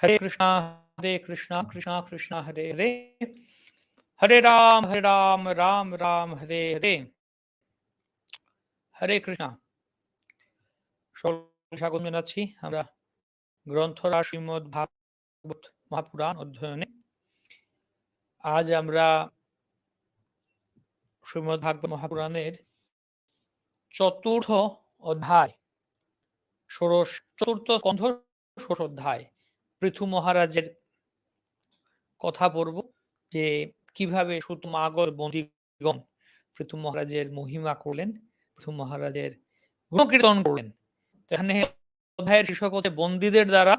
হরে কৃষ্ণ হরে কৃষ্ণ কৃষ্ণ কৃষ্ণ, হরে হরে। হরে রাম হরে রাম রাম রাম, হরে হরে। হরে কৃষ্ণ। স্বাগত জানাচ্ছি আমরা গ্রন্থরা শ্রীমদ ভাগবত মহাপুরাণ অধ্যয়নে। আজ আমরা শ্রীমদ ভাগবত মহাপুরাণের চতুর্থ অধ্যায়, ষোড়শ, চতুর্থ স্কন্ধ, ষোড়শ অধ্যায়। পৃথু মহারাজের কথা পড়ব যে কীভাবে সুতমাগর বন্দীগণ পৃথু মহারাজের মহিমা করলেন, পৃথু মহারাজের গুণকীর্তন করলেন। এখানে অধ্যায়ের শীর্ষক হচ্ছে বন্দীদের দ্বারা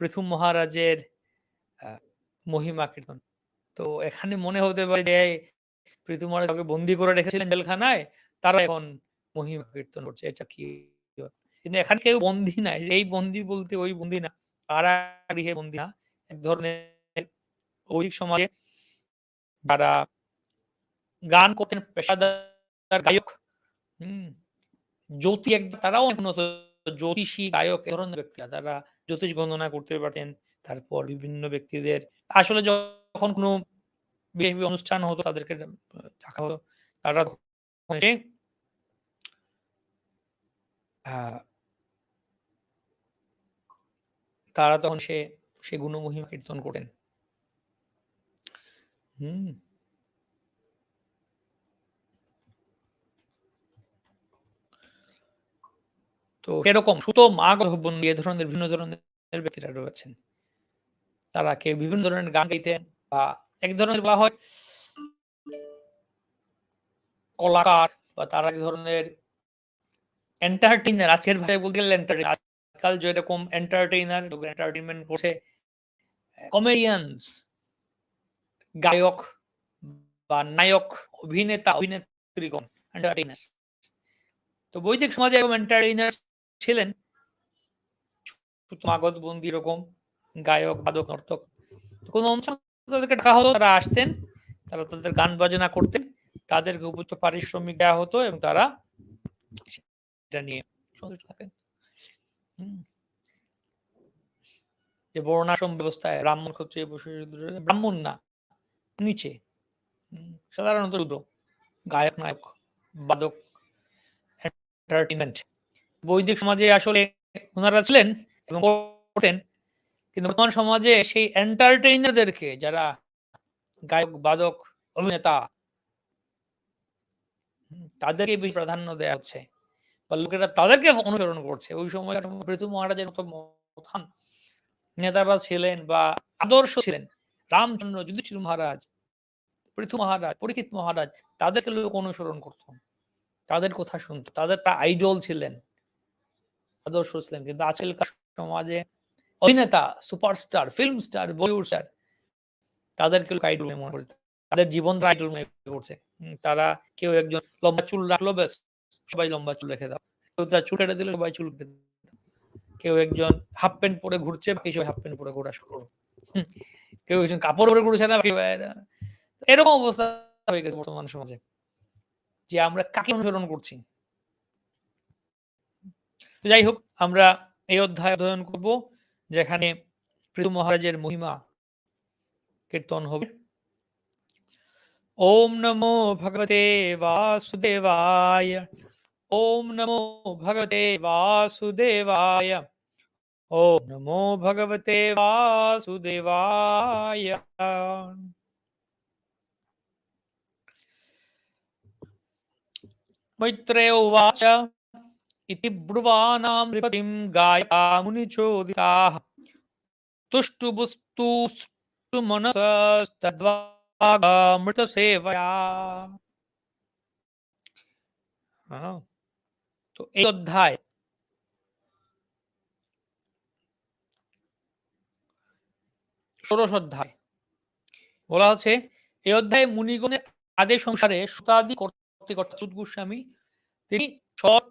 পৃথু মহারাজের মহিমা কীর্তন। তো এখানে মনে হতে পারে যে পৃথু মহারাজ বন্দী করে রেখেছিলেন জেলখানায়, তারা এখন মহিমা কীর্তন করছে। এটা কি? কিন্তু এখানে কেউ বন্দী নাই। এই বন্দী বলতে ওই বন্দী না। কারাগৃহে বন্দী না। এক ধরনের ওই সমাজে যারা গান করতেন, পেশাদার গায়ক, হম, জ্যোতি এক তারাও উন্নত। জ্যোতিষী গায়ক এ ধরনের ব্যক্তিরা তারা জ্যোতিষ গণনা করতে পারতেন, তারপর বিভিন্ন ব্যক্তিদের আসলে যখন কোনো বিশেষ অনুষ্ঠান হতো, তাদেরকে ডাকা হতো, তারা তারা তখন সে সে গুণমহিমা কীর্তন করেন। হুম। তো এরকম সুতো মা বন্দি এ ধরনের বিভিন্ন ধরনের ব্যক্তিরা রয়েছেন। তারা কেউ বিভিন্ন ধরনের গান গাইতেন বা এক ধরনের বলা হয় কলাকার বা তারা এক ধরনের এন্টারটেইনার আজকের ভাষায় বলতে গেলে আজকাল যেরকম এন্টারটেইনার এন্টারটেইনমেন্ট করছে কমেডিয়ানস গায়ক বা নায়ক, অভিনেতা অভিনেত্রীগণ এন্টারটেইনার্স তো বৈদিক সমাজে এরকম এন্টারটেইনার্স ছিলেন। মাগত বন্দি এরকম গায়ক, বাদক, নর্তক। কোনো অনুষ্ঠান তাদেরকে ডাকা হতো, তারা আসতেন, তারা তাদের গান বাজনা করতেন, তাদেরকে উপযুক্ত পারিশ্রমিক দেওয়া হতো এবং তারা সেটা নিয়ে সন্তুষ্ট থাকেন। যে বর্ণাশ্রম ব্যবস্থায় ব্রাহ্মণ ক্ষত্রিয় ব্রাহ্মণ না, নিচে। সাধারণত শুধু গায়ক, নায়ক, বাদক এন্টারটেনমেন্ট বৈদিক সমাজে আসলে ওনারা ছিলেন এবং করতেন, কিন্তু বর্তমান সমাজে সেই এন্টারটেইনারদেরকে যারা গায়ক, বাদক, অভিনেতা তাদেরকে বেশি প্রাধান্য দেওয়া হচ্ছে। বা লোকেরা তাদেরকে অনুসরণ করছে। ওই সময় পৃথু মহারাজের মতো মহান নেতারা ছিলেন বা আদর্শ ছিলেন, রামচন্দ্র যুধিষ্ঠির মহারাজ পৃথু মহারাজ, পরীক্ষিত মহারাজ, তাদেরকে লোক অনুসরণ করত। তাদের কথা শুনত। তাদের তা আইডল ছিলেন, আদর্শ ছিলেন। কিন্তু আজকালকার সমাজে অভিনেতা, superstar, film star, Bollywood star, তাদেরকে লোক আইডল মনে করছে। তাদের জীবন আইডল মনে করছে। তারা কেউ একজন লম্বা চুল রাখল ব্যাস। সবাই লম্বা চুল রেখে দাও। কেউ তার চুল কেটে দিলে সবাই চুল কেটে কেউ একজন হাফ প্যান্ট পরে ঘুরছে, বাকি সবাই হাফ প্যান্ট পরে ঘোরা শুরু কেউ একজন কাপড় পরে ঘুরছে না এরকম অবস্থা হয়ে গেছে বর্তমান সমাজে, যে আমরা কাকে অনুসরণ করছি। তো যাই হোক, আমরা এই অধ্যায় অধ্যয়ন করব, যেখানে পৃথু মহারাজের মহিমা কীর্তন হবে। ओम नमो भगवते वासुदेवाय। ओम नमो भगवते वासुदेवाय। ओम नमो भगवते वासुदेवाय। मैत्रेय उवाच। इति ब्रुवाणां नृपतिं गाया मुनिचोदिताः तुष्टुबुस्तुष्टुमनसस्तद्वा ষোড়শ অধ্যায় ah, বলা এই মুনিগণের আদেশ সংসারে শতাধি কর্তৃকর্তা সুদ গোস্বামী, তিনি সৎ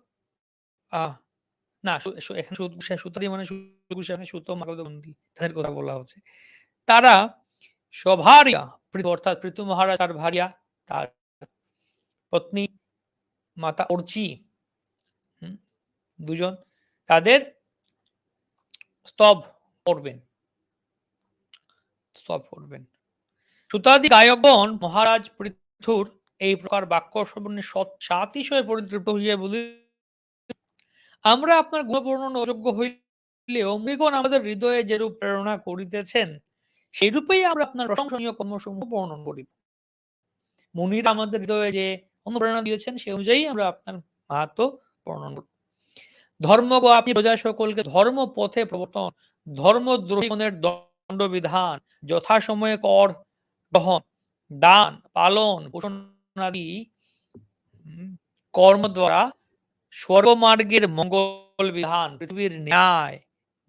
না এখানে সুদ গোস্বামী সুতাদি মানে সুদ গোস্বামী সুত তাদের কথা বলা হচ্ছে। তারা সভারিয়া অর্থাৎ পৃথু মহারাজ তার ভারিয়া তার পত্নী, মাতা অর্চি দুজন তাদের স্তব করবেন স্তব করবেন সুতাদি গায়কগণ মহারাজ পৃথুর এই প্রকার বাক্য শ্রবণে সাতিশয় পরিতৃপ্ত হইয়া বলি, আমরা আপনার গুণবর্ণন অযোগ্য হইলে অমৃগণ আমাদের হৃদয়ে যেরূপ প্রেরণা করিতেছেন সেই রূপেই আমরা আপনার প্রশংসনীয় কর্মসমূহ বর্ণন করি। মুনিরা আমাদের হৃদয়ে যে অনুপ্রেরণা দিয়েছেন সেই অনুযায়ী আমরা আপনার মাহাত্ম বর্ণন করি। ধর্ম আপনি প্রজা সকলকে ধর্ম পথে প্রবর্তন ধর্মদ্রোহীগণের দণ্ডবিধান যথাসময়ে কর গ্রহণ দান, পালন, পোষণ আদি কর্ম দ্বারা স্বর্গমার্গের মঙ্গল বিধান, পৃথিবীর ন্যায়,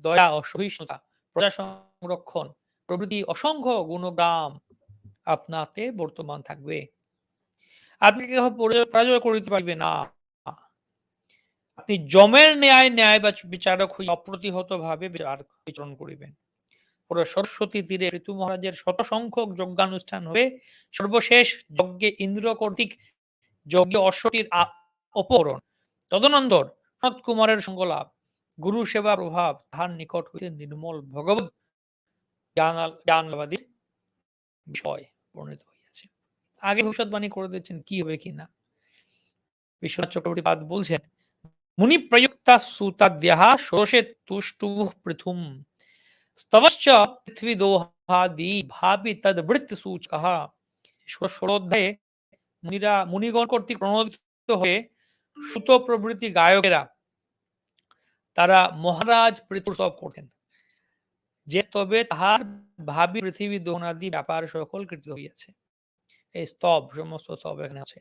দয়া ও সহিষ্ণুতা, প্রজা সংরক্ষণ প্রভৃতি অসংখ্য গুণগ্রাম আপনাতে বর্তমান থাকবে। আপনি কেহ পরাজয় করিতে পারবে না। আপনি জমের ন্যায় ন্যায় বা বিচারক হয়ে অপ্রতিহত ভাবে বিচরণ করিবেন। পুরো সরস্বতী তীরে ঋতু মহারাজের শত সংখ্যক যজ্ঞানুষ্ঠান হবে। সর্বশেষ যজ্ঞে ইন্দ্র কর্তৃক যজ্ঞ অশ্বটির অপহরণ। তদনন্দর সৎ কুমারের সঙ্গলাভ। গুরু সেবা প্রভাব তাহার নিকট হইতে নির্মল ভগবত জ্ঞানবাদীর বিষয় বর্ণিত হইয়াছে। আগে ভবিষ্যৎবাণী করে দিচ্ছেন কি হবে কি না। বিশ্বনাথ চক্রবর্তী পাদ বলছেন, মুনি প্রযুক্তা সুতাদ্যাহা তুষ্টু স্তবশ্চ পৃথিবী ভাবি তদ সূচক। মুনিরা, মুনিগণ কর্তৃক প্রণোদিত হয়ে সুত প্রভৃতি গায়কেরা, তারা মহারাজ প্রীতুৎসব করতেন। যে স্তবে তাহার ভাবি পৃথিবী দোহনাদি ব্যাপার সকল কৃত হইয়াছে। এই স্তব, সমস্ত স্তব এখানে আছে।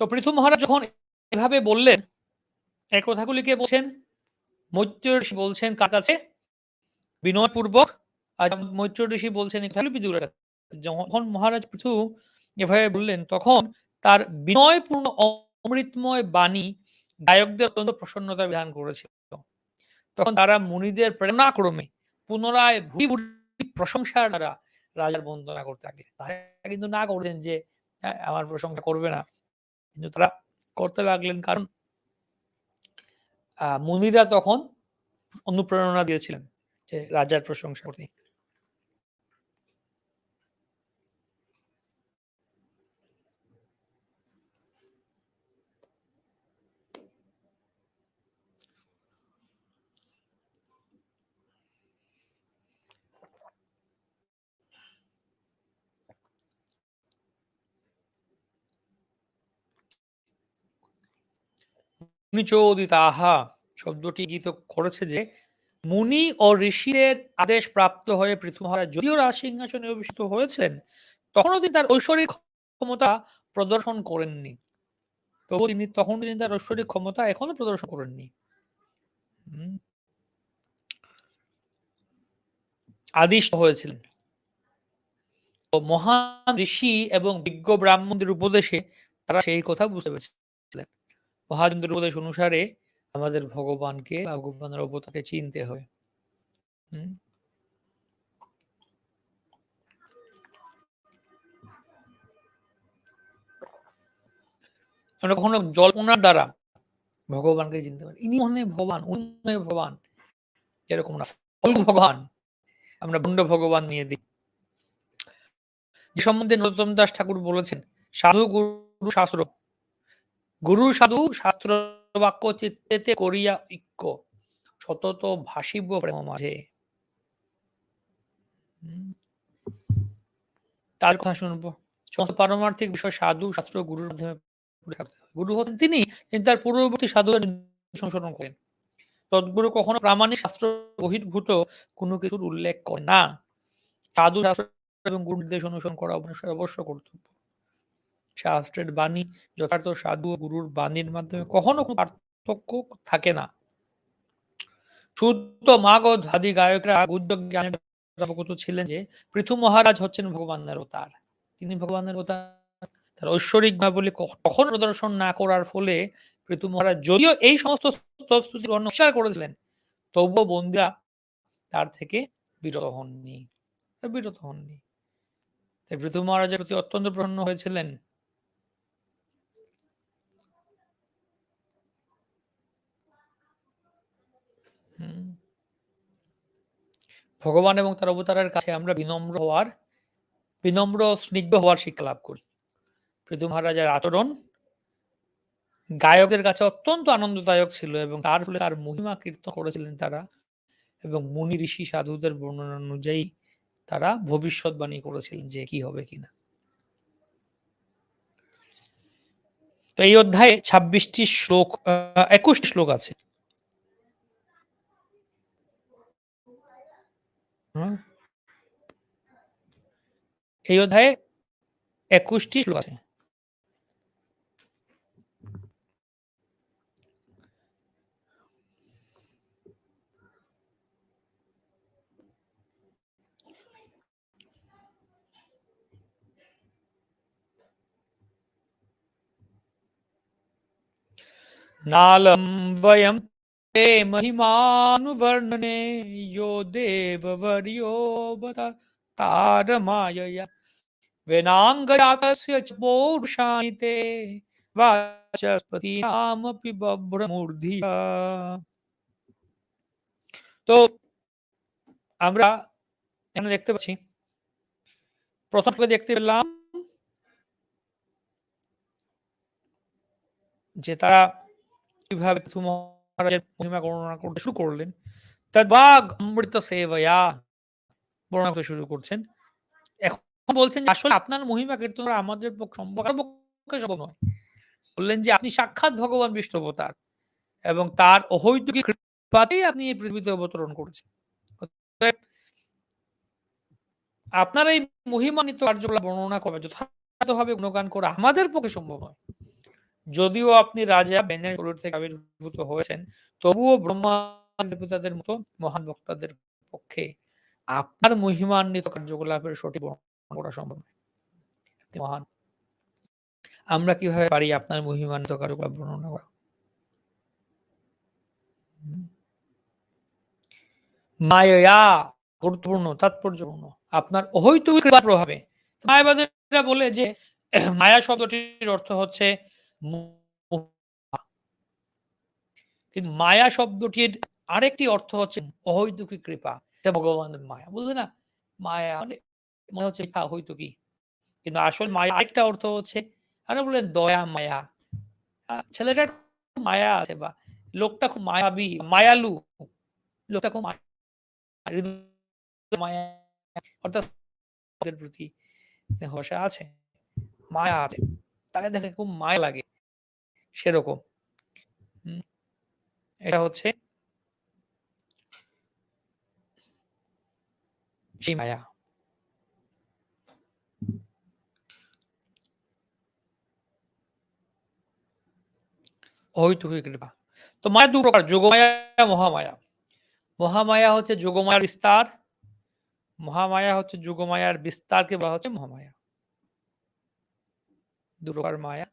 তো পৃথু মহারাজ যখন এভাবে বললেন এই কথাগুলিকে বলছেন? মৈত্র বলছেন, কার কাছে? বিনয়পূর্বক? আর মৈত্র ঋষি বলছেন বিদুরের কাছে। যখন মহারাজ পৃথু এভাবে বললেন, তখন তার বিনয়পূর্ণ অমৃতময় বাণী গায়কদের অত্যন্ত প্রসন্নতা বিধান করেছিল। তখন তারা মুনিদের প্রেরণাক্রমে পুনরায় ভুড়ি ভুড়ি প্রশংসার দ্বারা রাজার বন্দনা করতে থাকলেন। কিন্তু না করছেন যে আমার প্রশংসা করবে না। কিন্তু তারা করতে লাগলেন কারণ মুনিরা তখন অনুপ্রেরণা দিয়েছিলেন যে, রাজার প্রশংসা করতে। নিচোদিতাহা শব্দটি গীত করেছে যে, মুনি ও ঋষিদের আদেশ প্রাপ্ত হয়ে পৃথু মহারাজ যদিও রাজ সিংহাসনে অভিষিত হয়েছেন, তখনও তিনি তার ঐশ্বরিক ক্ষমতা প্রদর্শন করেননি। তবু তিনি তখন তিনি তার ঐশ্বরিক ক্ষমতা এখনও প্রদর্শন করেননি। আদিষ্ট হয়েছিলেন। মহান ঋষি এবং বিজ্ঞ ব্রাহ্মণদের উপদেশে তারা সেই কথা বুঝতে পেরেছিলেন মহাজনদের উপদেশ অনুসারে আমাদের ভগবানকে ভগবানের অবতাকে চিনতে হয়। আমরা কখনো জল্পনার দ্বারা ভগবানকে চিনতে পারি। ইনি মনে ভগবান, উনি ভগবান, এরকম না। ভগবান আমরা বন্ড ভগবান নিয়ে দিই যে সম্বন্ধে নরোত্তম দাস ঠাকুর বলেছেন, সাধু গুরু শাস্ত্র গুরু সাধু শাস্ত্র বাক্য চিত্তেতে করিয়া ঐক্য, সতত ভাসিব প্রেম মাঝে। তার কথা শুনব। সমস্ত পারমার্থিক বিষয় সাধু, শাস্ত্র, গুরুর মাধ্যমে গুরু হচ্ছেন তিনি তার পূর্ববর্তী সাধু সংশোধন করেন। তদ্গুরু কখনো প্রামাণিক শাস্ত্র বহির্ভূত কোনো কিছুর উল্লেখ করে না। সাধু, শাস্ত্র এবং গুরু নির্দেশ অনুসরণ করা অবশ্য কর্তব্য। শাস্ত্রের বাণী যথার্থ সাধু গুরুর বাণীর মাধ্যমে কখনো কোনো পার্থক্য থাকে না। শুদ্ধ মাগ ধাদি গায়করা উদ্যোগ জ্ঞানের অবগত ছিলেন যে পৃথু মহারাজ হচ্ছেন ভগবানের অবতার তিনি ভগবানের অবতার তার ঐশ্বরিক বলে কখন প্রদর্শন না করার ফলে পৃথু মহারাজ যদিও এই সমস্ত স্তুতির অন্বেষণ করেছিলেন, তবুও বন্দিরা তার থেকে বিরত হননি। বিরত হননি। তাই পৃথু মহারাজের প্রতি অত্যন্ত প্রসন্ন হয়েছিলেন। ভগবান এবং তার অবতারের কাছে আমরা বিনম্র হওয়ার, বিনম্র স্নিগ্ধ হওয়ার শিক্ষা লাভ করি। পৃথু মহারাজার আচরণ গায়কদের কাছে অত্যন্ত আনন্দদায়ক ছিল এবং তার ফলে তার মহিমা কীর্তন করেছিলেন তারা এবং মুনি ঋষি সাধুদের বর্ণনা অনুযায়ী তারা ভবিষ্যৎবাণী করেছিলেন যে কি হবে কিনা তো এই অধ্যায়ে ছাব্বিশটি শ্লোক একুশটি শ্লোক আছে। এই অধ্যায়ে একুশটি শ্লোক আছে नालं वयं ते महिमानुवर्णने यो देववर्यो बत तारमायया वेनाङ्गजातस्य च पौरुषाणि ते वाचस्पतीनामपि बभ्रमूर्धिया তো আমরা এখানে দেখতে পাচ্ছি প্রথম দেখতে পেলাম যে তারা কিভাবে মহারাজের মহিমা গণনা করতে শুরু করলেন। তার বাঘ অমৃত সেবয়া বর্ণনা করতে শুরু করছেন। এখন বলছেন আসলে আপনার মহিমা কীর্তন আমাদের পক্ষে সম্ভব নয়। বললেন যে আপনি সাক্ষাৎ ভগবান বিষ্ণু অবতার এবং তার অহৈতুকী কৃপাতেই আপনি এই পৃথিবীতে অবতরণ করেছেন। আপনার এই মহিমান্বিত কার্যকলাপ বর্ণনা করবে যথাযথভাবে গুণগান করা আমাদের পক্ষে সম্ভব নয়। যদিও আপনি রাজা বেনের শরীর থেকে আবির্ভূত হয়েছেন, তবুও ব্রহ্মা দেবতাদের মতো মহান বক্তাদের পক্ষে আপনার মহিমান্বিত কার্যকলাপের সঠিক করা সম্ভব মহান। আমরা কীভাবে পারি আপনার মহিমান্বিত কার্যকলাপ বর্ণনা করা? মায়া, গুরুত্বপূর্ণ, তাৎপর্যপূর্ণ। আপনার অহৈতুক প্রভাবে। মায়াবাদীরা বলে যে, মায়া শব্দটির অর্থ হচ্ছে কিন্তু মায়া শব্দটির আরেকটি অর্থ হচ্ছে অহৈতুকী কৃপা। ভগবানের মায়া, বুঝলে না? মায়া মানে হচ্ছে অহৈতুকী। কিন্তু আসল মায়া আরেকটা অর্থ হচ্ছে, আরে বলে দয়া মায়া। ছেলেটা মায়া আছে বা লোকটা খুব মায়াবী, মায়ালু। লোকটা খুব মায়া অর্থাৎ প্রতি স্নেহ আছে, মায়া আছে। তাকে দেখে খুব মায়া লাগে। সেরকম। এটা হচ্ছে মায়া। অহৈতুকী কৃপা। তো মায়া দু প্রকার, যোগমায়া, মহামায়া। মহামায়া হচ্ছে যোগমায়ার বিস্তার, মহামায়া হচ্ছে যোগমায়ার বিস্তারকে বলা হচ্ছে মহামায়া। দু প্রকার মায়া,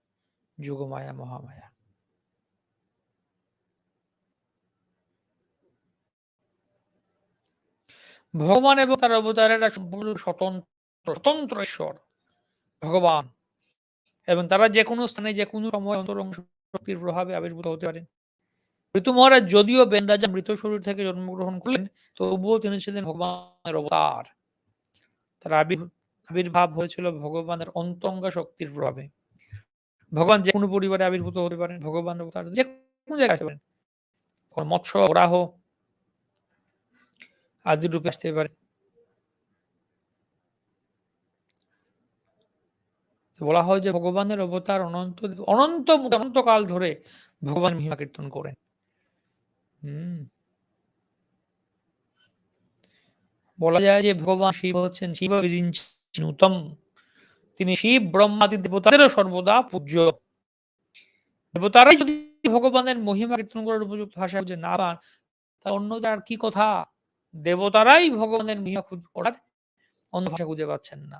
যোগমায়া, মহামায়া। ভগবান এবং তার অবতারেরা সম্পূর্ণ স্বতন্ত্র স্বতন্ত্র ঈশ্বর, ভগবান। এবং তারা যে কোনো স্থানে, যে কোনো সময় অন্তরঙ্গ শক্তির প্রভাবে আবির্ভূত হতে পারেন। ঋতু মহারাজ, যদিও বেন রাজা মৃত শরীর থেকে জন্মগ্রহণ করলেন, তবুও তিনি ছিলেন ভগবানের অবতার। তার আবির্ভাব হয়েছিল ভগবানের অন্তঙ্গ শক্তির প্রভাবে। ভগবান যে কোনো পরিবারে আবির্ভূত হতে পারেন, ভগবান অবতার যে কোনো জায়গায় আসতে পারেন। মৎস্য গ্রাহ আদি রূপে আসতে পারে। বলা হয় যে ভগবানের অবতার অনন্ত অনন্ত, অনন্তকাল ধরে ভগবান মহিমা কীর্তন করেন। হম। বলা যায় যে ভগবান শিব হচ্ছেন শিব বিরিঞ্চিনুতম তিনি শিব ব্রহ্মাদি দেবতাদেরও সর্বদা পূজ্য। দেবতারাই যদি ভগবানের মহিমা কীর্তন করার উপযুক্ত ভাষা খুঁজে না পান তা অন্যদের আর কি কথা? দেবতারাই ভগবানের মহিমা করার অন্য ভাষা খুঁজে পাচ্ছেন না।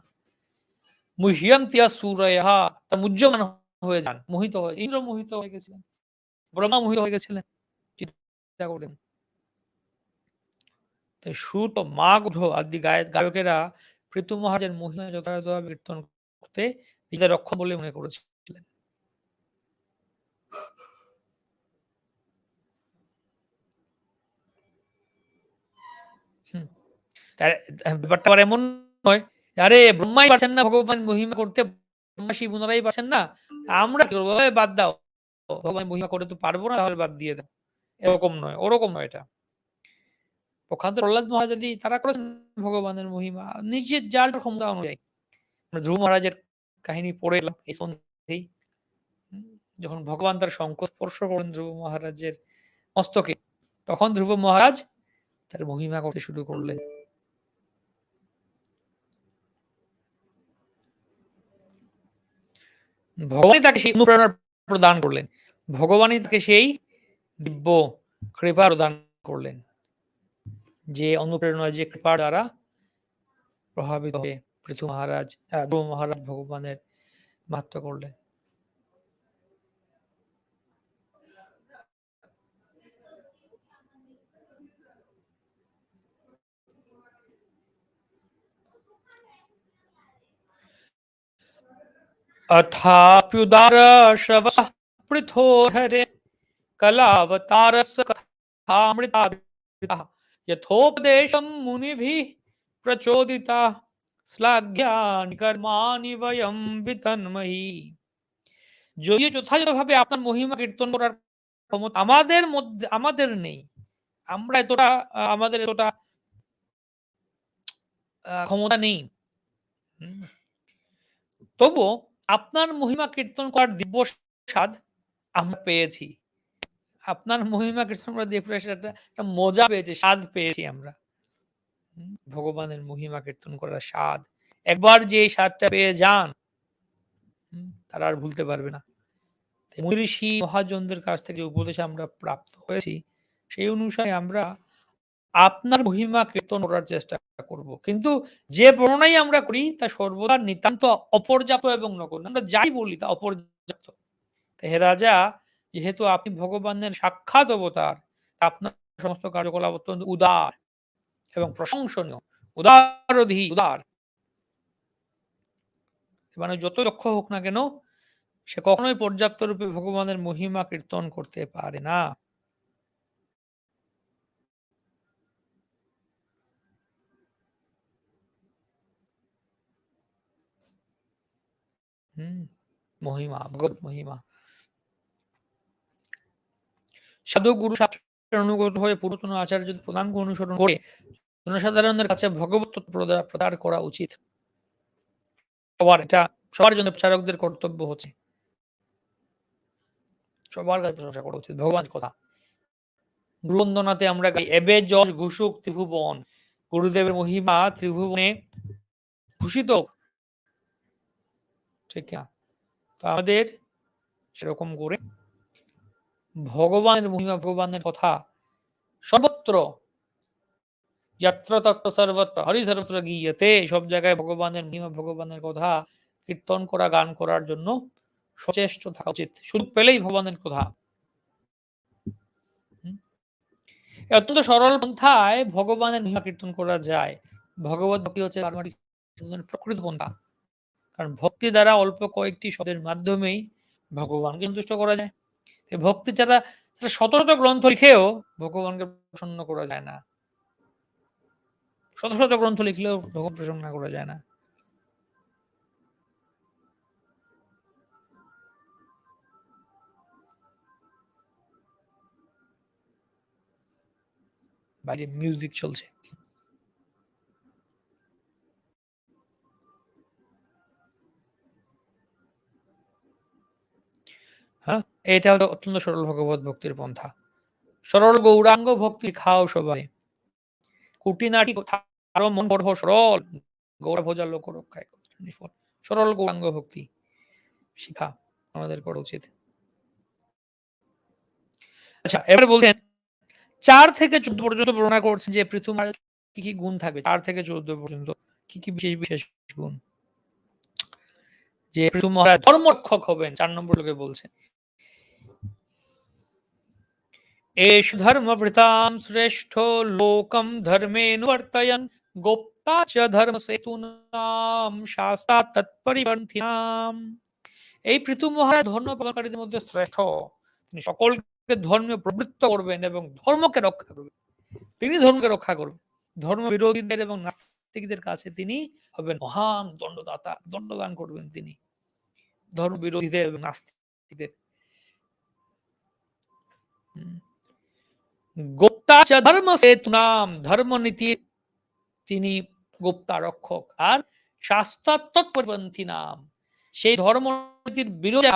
মুহিয়ন্তিয়া সুরয়া তা মুহ্যমান হয়ে যান, মোহিত হয়ে, ইন্দ্র মোহিত হয়ে গেছিলেন, ব্রহ্মা মোহিত হয়ে গেছিলেন, চিন্তা সুত মাগধ আদি গায়কেরা পৃথু মহারাজের মহিমা যথাযথভাবে কীর্তন করতে নিজেদের রক্ষণ বলে মনে করেছিলেন। ব্যাপারটা আবার এমন নয়, আরে ব্রহ্মাই পারছেন না, ভগবান মহিমা করতে ব্রহ্মা শিব পারছেন না, আমরা বাদ দাও, ভগবান মহিমা করে তো পারব না, তাহলে বাদ দিয়ে দাও, এরকম নয়, ওরকম নয় এটা। পক্ষান্ত প্রহ্লাদ মহারাজি তারা করেছেন, ভগবানের মহিমা, নিজের যার ক্ষমতা অনুযায়ী। ধ্রুব মহারাজের কাহিনী পড়ে এলাম এই সন্ধ্যেই। যখন ভগবান তার শঙ্খ স্পর্শ করেন ধ্রুব মহারাজের মস্তকে, তখন ধ্রুব মহারাজ তার মহিমা করতে শুরু করলেন। ভগবানই তাকে সেই অনুপ্রেরণা প্রদান করলেন। ভগবানই তাকে সেই দিব্য কৃপা প্রদান করলেন। যে অনুপ্রেরণা যে কৃপার দ্বারা প্রভাবিত হয়ে পৃথু মহারাজ ধ্রুব মহারাজ ভগবানের মাহাত্ম করলেন अथाप्युदारश्रवः पृथोधरे कलावतारस्य कथामृताः यथोपदेशं मुनिभिः प्रचोदिता শ্লাঘ্যানি কর্মানি বয়ম বিতন্ময়ী যদিও যথাযথভাবে আপনার মহিমা কীর্তন করার ক্ষমতা আমাদের মধ্যে আমাদের নেই আমরা এতটা আমাদের এতটা ক্ষমতা নেই তবুও আপনার মহিমা কীর্তন করার দিব্য স্বাদ আমরা পেয়েছি আপনার মহিমা কীর্তন করার দিব্য একটা মজা পেয়েছি, স্বাদ পেয়েছি আমরা। ভগবানের মহিমা কীর্তন করার স্বাদ। একবার যে স্বাদটা পেয়ে যান তারা আর ভুলতে পারবে না। ঋষি মহাজনদের কাছ থেকে যে উপদেশ আমরা প্রাপ্ত হয়েছি, সেই অনুসারে আমরা আপনার মহিমা কীর্তন করার চেষ্টা করব। কিন্তু যে বর্ণনাই আমরা করি, তা সর্বদা নিতান্ত অপর্যাপ্ত এবং নগণ্য। আমরা যাই বলি, তা অপর্যাপ্ত। হে রাজা যেহেতু আপনি ভগবানের সাক্ষাৎ অবতার আপনার সমস্ত কার্যকলাপ অত্যন্ত উদার এবং প্রশংসনীয়। উদারধি, উদার। মানে যত দক্ষ হোক না কেন, সে কখনোই পর্যাপ্ত রূপে ভগবানের মহিমা কীর্তন করতে পারে না। হম, মহিমা, ভগবত মহিমা। সাধু গুরু শাস্ত্রের অনুগত হয়ে পুরাতন আচার্য প্রধানকে অনুসরণ করে জনসাধারণের কাছে ভগবত প্রচার করা উচিত। সবার এটা সবার জন্য প্রচারকদের কর্তব্য হচ্ছে। সবার কাছে প্রশংসা করা উচিত ভগবান কথা। গুরুবন্দনাতে আমরা গাই, এবে যশ ঘুষুক ত্রিভুবন, গুরুদেবের মহিমা ত্রিভুবনে ভূষিত ঠিক না? তো আমাদের সেরকম করে ভগবানের মহিমা, ভগবানের কথা। সর্বত্র। যাত্র তত্ত্ব সর্বত্র হরি সর্বত্র গিয়েতে সব জায়গায় ভগবানের মহিমা, ভগবানের কথা কীর্তন করা, গান করার জন্য সচেষ্ট থাকা উচিত। শুধু পেলেই ভগবানের কথা। অত্যন্ত সরল পন্থায় ভগবানের মহিমা কীর্তন করা যায়। ভগবত ভক্তি হচ্ছে প্রকৃত পন্থা। কারণ ভক্তি দ্বারা অল্প কয়েকটি শব্দের মাধ্যমেই ভগবানকে সন্তুষ্ট করা যায়। ভক্তি যারা শত গ্রন্থ লিখেও ভগবানকে প্রসন্ন করা যায় না। শত শত গ্রন্থ লিখলেও ভগবান প্রসন্ন করা যায় না। বাইরে মিউজিক চলছে। হ্যাঁ? এটা হলো অত্যন্ত সরল ভগবত ভক্তির পন্থা। সরল গৌরাঙ্গ ভক্তি খাও সবাই। কুটিনাটি আরও মন বড় সরল। গৌরা ভোজার লোক রক্ষায় সরল গৌরাঙ্গ ভক্তি শিখা আমাদের করা উচিত। আচ্ছা এবারে বলছেন, চার থেকে চোদ্দ পর্যন্ত বর্ণনা করছেন যে পৃথুম কি কি গুণ থাকবে চার থেকে চোদ্দ পর্যন্ত কি কি বিশেষ বিশেষ গুণ? যে পৃথু মহারাজ ধর্মরক্ষক হবেন, চার নম্বর লোকে বলছেন। एष धर्मवृतां श्रेष्ठो लोकं धर्मेऽनुवर्तयन् गोप्ता च ধর্মসেতুনাম শাস্তা তৎপরিপন্থিনাম এই পৃথু মহারাজ ধর্ম পালনকারীদের মধ্যে শ্রেষ্ঠ তিনি সকলকে ধর্মে প্রবৃত্ত করবেন এবং ধর্মকে রক্ষা করবেন তিনি ধর্মকে রক্ষা করবেন ধর্ম বিরোধীদের এবং নাস্তিকদের কাছে তিনি হবেন মহান দণ্ডদাতা দণ্ডদান করবেন তিনি ধর্ম বিরোধীদের এবং নাস্তিকদের গুপ্তা ধর্ম সেতু নাম, ধর্ম নীতি, তিনি গুপ্তা রক্ষক। আর শাস্ত্রাত্মপন্থী নাম, সেই ধর্মনীতির বিরোধী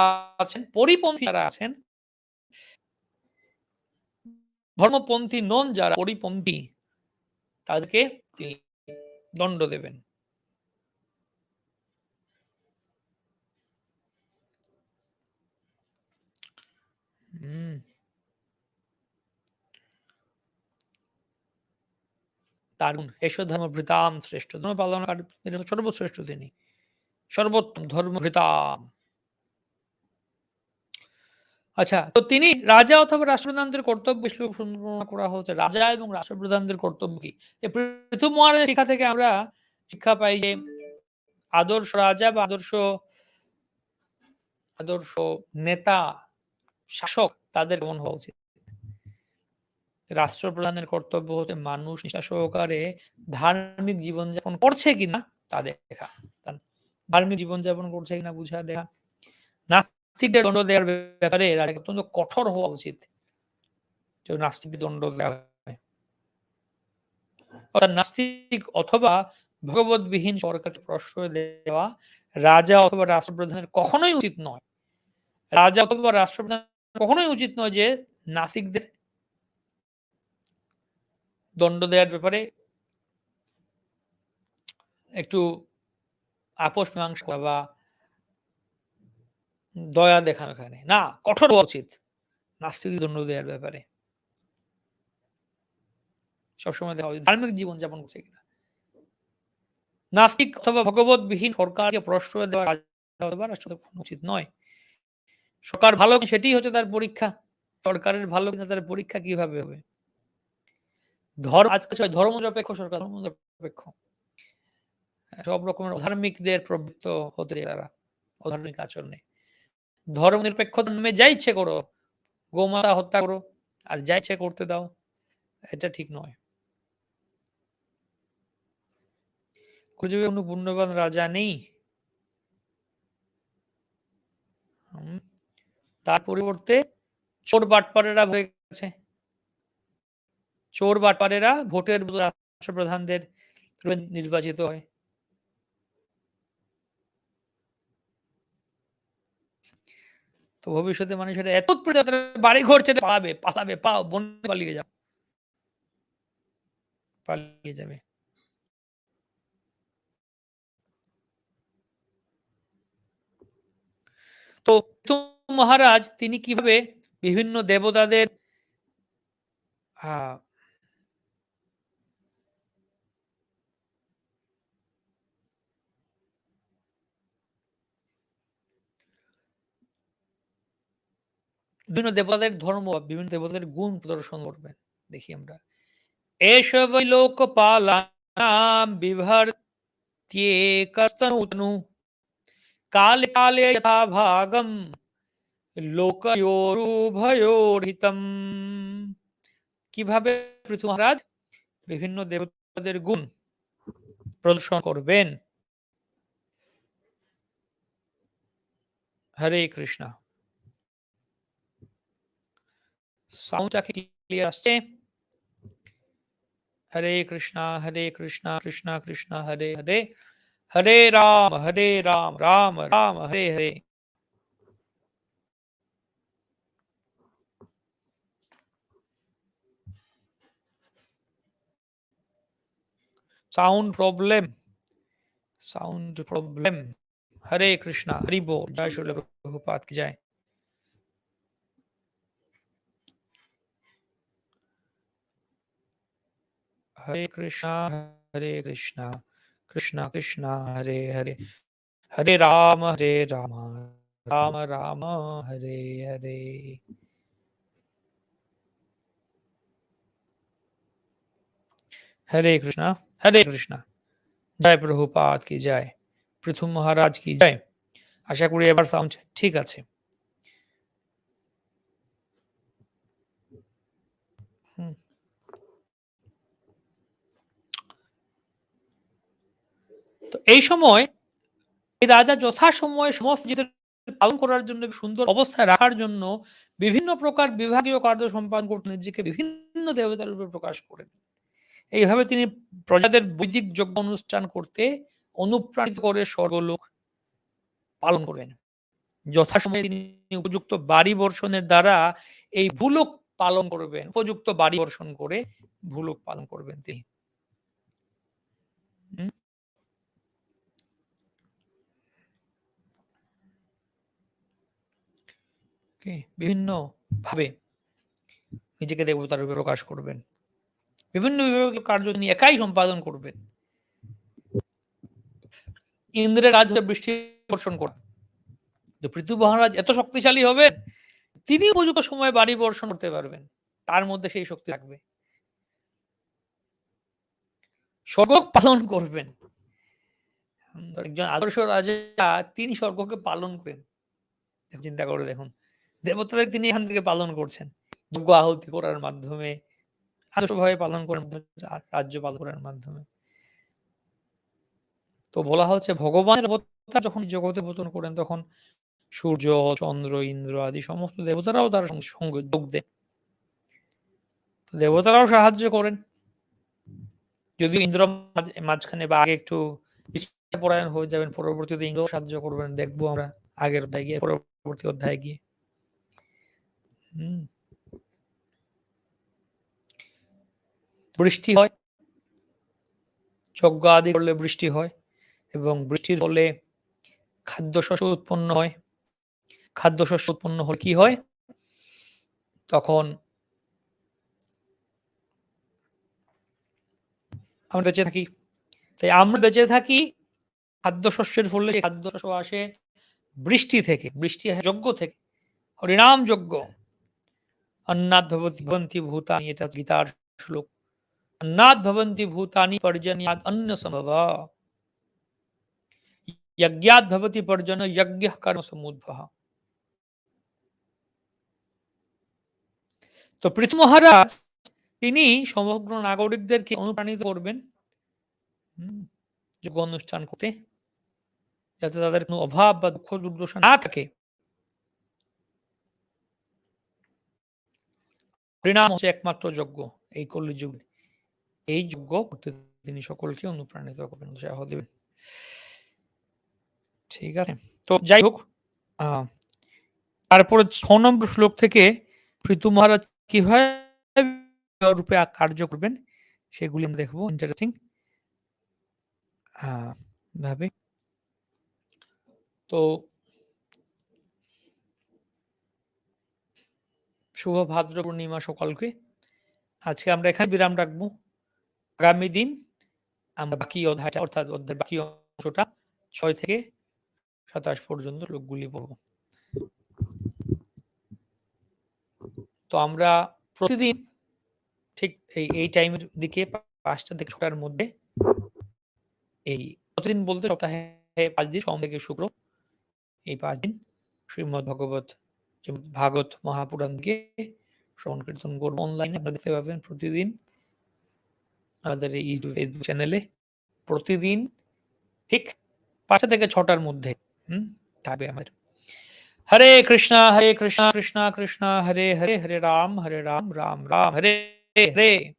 আছেন, পরিপন্থী যারা আছেন, ধর্মপন্থী নন যারা পরিপন্থী, তাদেরকে তিনি দণ্ড দেবেন। তার এসব ধর্ম ভৃতাম শ্রেষ্ঠ। ধর্ম পালন সর্বশ্রেষ্ঠ তিনি। সর্বোত্তম ধর্ম ভৃতাম। আচ্ছা তো তিনি রাজা অথবা রাষ্ট্রপ্রধানদের কর্তব্য বিশ্লেষণ করা হচ্ছে রাজা এবং রাষ্ট্রপ্রধানদের কর্তব্য কি? পৃথু মহারাজ শিক্ষা থেকে আমরা শিক্ষা পাই যে আদর্শ রাজা বা আদর্শ আদর্শ নেতা, শাসক তাদের কেমন হওয়া উচিত। রাষ্ট্রপ্রধানের কর্তব্য হচ্ছে মানুষ, নিষ্ঠা সহকারে ধার্মিক জীবনযাপন করছে কিনা তা দেখা। ধার্মিক জীবনযাপন করছে কিনা বুঝা দেখা। নাস্তিকদের দণ্ড দেওয়ার ব্যাপারে অত্যন্ত কঠোর হওয়া উচিত। দণ্ড দেওয়া অর্থাৎ নাস্তিক অথবা ভগবতবিহীন সরকারকে প্রশ্রয় দেওয়া রাজা অথবা রাষ্ট্রপ্রধানের কখনোই উচিত নয়। রাজা অথবা রাষ্ট্রপ্রধান কখনোই উচিত নয় যে নাসিকদের দণ্ড দেওয়ার ব্যাপারে একটু আপোষ মীমাংসা বা দয়া দেখানো এখানে না, কঠোর হওয়া উচিত নাস্তিক দণ্ড দেওয়ার ব্যাপারে। সবসময় দেখা উচিত। ধার্মিক জীবন যাপন করছে কিনা? নাস্তিক অথবা ভগবতবিহীন সরকারকে প্রশ্রয় দেওয়া উচিত নয়। সরকার ভালো সেটি হচ্ছে তার পরীক্ষা। সরকারের ভালো কিনা তার পরীক্ষা কীভাবে হবে? ধর্ম, আজকে ধর্ম নিরপেক্ষ সরকার ধর্ম নিরপেক্ষ সব রকমের অধার্মিকদের প্রবৃত্ত হতে তারা, অধার্মিক আচরণে। ধর্ম নিরপেক্ষ নামে যা ইচ্ছে করো, গোমাতা হত্যা করো, আর যা ইচ্ছে করতে দাও, এটা ঠিক নয়। খুঁজবে কোনো পুণ্যবান রাজা নেই। তার পরিবর্তে চোর বাটপারেরা হয়ে গেছে। চোর বাটপারেরা ভোটের রাষ্ট্রপ্রধানদের নির্বাচিত হয়। তো ভবিষ্যতে মানুষের এত বাড়ি ঘর ছেড়ে পালাবে পালাবে পাও বন পালিয়ে যাও। পালিয়ে যাবে। তো মহারাজ, তিনি কীভাবে বিভিন্ন দেবতাদের বিভিন্ন দেবতাদের ধর্ম বিভিন্ন দেবতাদের গুণ প্রদর্শন করবেন। দেখি আমরা। এসব লোকপালানাম বিভর্ত্যেকস্তনু কালে কালে যথা ভাগম লোকয়োরুভয়োরহিতম। কীভাবে পৃথু মহারাজ? বিভিন্ন দেবতাদের গুণ প্রদর্শন করবেন। হরে কৃষ্ণ। সাউন্ডটা কি ক্লিয়ার আসছে Hare Krishna Hare Krishna Krishna Krishna Hare Hare Hare Ram Hare Ram Ram Ram Hare Hare sound problem sound problem Hare Krishna Hari बोल जय श्री प्रभुपाद की जय हरे कृष्णा हरे कृष्णा कृष्णा कृष्णा हरे हरे हरे राम हरे राम राम राम हरे हरे हरे कृष्णा हरे कृष्णा জয় প্রভুপাত কি জয় প্রথম মহারাজ কি জয় আশা করি এবার সাউন্ড ঠিক আছে তো এই সময় এই রাজা যথাসময়ে সমস্ত পালন করার জন্য সুন্দর অবস্থায় রাখার জন্য বিভিন্ন প্রকার বিভাগীয় কার্য সম্পাদন করতে নিজেকে বিভিন্ন দেবতার রূপে প্রকাশ করেন। এইভাবে তিনি প্রজাদের বৈদিক যজ্ঞ অনুষ্ঠান করতে অনুপ্রাণিত করে স্বর্গলোক পালন করবেন যথাসময়ে তিনি উপযুক্ত বাড়ি বর্ষণের দ্বারা এই ভূলোক পালন করবেন, উপযুক্ত বাড়ি বর্ষণ করে ভূলোক পালন করবেন তিনি। বিভিন্ন ভাবে নিজেকে দেবতার রূপে প্রকাশ করবেন। বিভিন্ন বিভাগীয় কার্য তিনি একাই সম্পাদন করবেন। ইন্দ্রের রাজ বৃষ্টি বর্ষণ করেন পৃথু মহারাজ এত শক্তিশালী হবেন, তিনি উপযুক্ত সময় বাড়ি বর্ষণ করতে পারবেন। তার মধ্যে সেই শক্তি থাকবে। স্বর্গ পালন করবেন। একজন আদর্শ রাজা, তিনি স্বর্গকে পালন করেন। চিন্তা করে দেখুন। দেবতাদের তিনি এখান থেকে পালন করছেন। যোগ্য আহুতি করার মাধ্যমে আদর্শভাবে পালন করার রাজ্য পালন করার মাধ্যমে। তো বলা হচ্ছে ভগবানের অবতার যখন জগতে পতন করেন, তখন সূর্য, চন্দ্র, ইন্দ্র আদি সমস্ত দেবতারাও তার সঙ্গে যোগ দেন। দেবতারাও সাহায্য করেন। যদিও ইন্দ্র মাঝখানে বা আগে একটু পরায়ণ হয়ে যাবেন, পরবর্তীতে ইন্দ্র সাহায্য করবেন। দেখব আমরা আগের অধ্যায় গিয়ে, পরবর্তী অধ্যায় গিয়ে। বৃষ্টি হয়। যজ্ঞ আদি করলে বৃষ্টি হয় এবং বৃষ্টির ফলে খাদ্যশস্য উৎপন্ন হয়। খাদ্যশস্য উৎপন্ন হলে কি হয়? তখন আমরা বেঁচে থাকি। তাই আমরা বেঁচে থাকি খাদ্যশস্যের ফলে খাদ্যশস্য আসে বৃষ্টি থেকে। বৃষ্টি যজ্ঞ থেকে। হরিনাম যজ্ঞ। অন্নাদ ভবতি ভবন্তি ভূতানি এটা গীতার শ্লোক অন্নাদ ভবন্তি ভূতানি পর্জন্যাদ অন্য সম্ভব यज्ञात भवति पर्जन यज्ञ कर्म সমুদ্ভব তো পৃথু মহারাজ তিনি সমগ্র নাগরিকদেরকে অনুপ্রাণিত করবেন যোগ্য অনুষ্ঠান করতে যাতে তাদের কোনো অভাব বা দুঃখ দুর্দশা না থাকে পরিণাম হচ্ছে একমাত্র যজ্ঞ, এই কলিযুগ। এই যজ্ঞ করতে তিনি সকলকে অনুপ্রাণিত করবেন, উৎসাহ দেবেন। ঠিক আছে। তো যাই হোক তারপরে ছ নম্বর শ্লোক থেকে পৃথু মহারাজ কীভাবে রূপে কার্য করবেন, সেগুলি আমরা দেখব। ইন্টারেস্টিং ভাবে। তো শুভ ভাদ্র পূর্ণিমা সকলকে। আজকে আমরা এখানে বিরাম রাখব। আগামী দিন আমরা বাকি অধ্যায়টা, অর্থাৎ অধ্যায়ের বাকি অংশটা ছয় থেকে সাতাশ পর্যন্ত লোকগুলি পড়ব। তো আমরা প্রতিদিন ঠিক এই এই টাইমের দিকে পাঁচটা থেকে ছটার মধ্যে এই প্রতিদিন বলতে সপ্তাহে পাঁচ দিন সোম থেকে শুক্র, এই পাঁচ দিন শ্রীমদ ভগবত ভাগবত মহাপুরাণ দিকে শ্রবণ কীর্তন করব অনলাইনে আপনারা দেখতে পাবেন প্রতিদিন আমাদের এই ইউটিউব ফেসবুক চ্যানেলে প্রতিদিন ঠিক পাঁচটা থেকে ছটার মধ্যে, হুম, থাকবে আমাদের। হরে কৃষ্ণা হরে কৃষ্ণা কৃষ্ণা কৃষ্ণা, হরে হরে হরে রাম হরে রাম রাম রাম, হরে হরে।